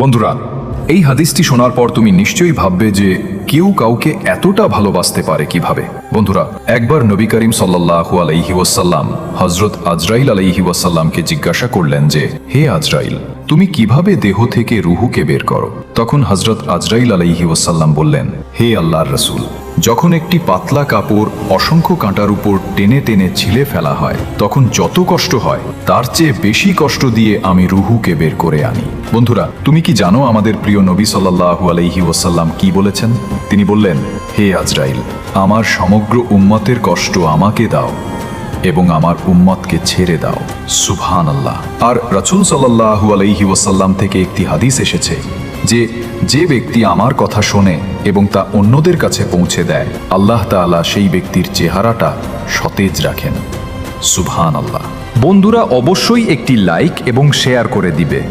বন্ধুরা, এই হাদিসটি শোনার পর তুমি নিশ্চয়ই ভাববে যে কেউ কাউকে এতটা ভালোবাসতে পারে কীভাবে? বন্ধুরা, একবার নবী করিম সাল্লাল্লাহু আলাইহি ওয়াসাল্লাম হজরত আজরাইল আলাইহি ওয়াসাল্লামকে জিজ্ঞাসা করলেন যে, হে আজরাইল, তুমি কীভাবে দেহ থেকে রুহুকে বের করো? তখন হজরত আজরাইল আলাইহি ওয়াসাল্লাম বললেন, হে আল্লাহর রসুল যখন একটি পাতলা কাপড় অসংখ্য কাঁটার উপর টেনে টেনে ছিলে ফেলা হয়, তখন যত কষ্ট হয়, তার চেয়ে বেশি কষ্ট দিয়ে আমি রুহুকে বের করে আনি। বন্ধুরা, তুমি কি জানো আমাদের প্রিয় নবী সাল্লাল্লাহু আলাইহি ওয়াসাল্লাম কি বলেছেন? তিনি বললেন, হে আজরাইল, আমার সমগ্র উম্মতের কষ্ট আমাকে দাও এবং আমার উম্মতকে ছেড়ে দাও। সুবহান আল্লাহ আর রাসূল সাল্লাল্লাহু আলাইহি ওয়াসাল্লাম থেকে একটি হাদিস এসেছে যে যে ব্যক্তি আমার কথা শোনে এবং তা অন্যদের কাছে পৌঁছে দেয়, আল্লাহ তালা সেই ব্যক্তির চেহারাটা সতেজ রাখেন। সুভান আল্লাহ বন্ধুরা, অবশ্যই একটি লাইক এবং শেয়ার করে দিবে।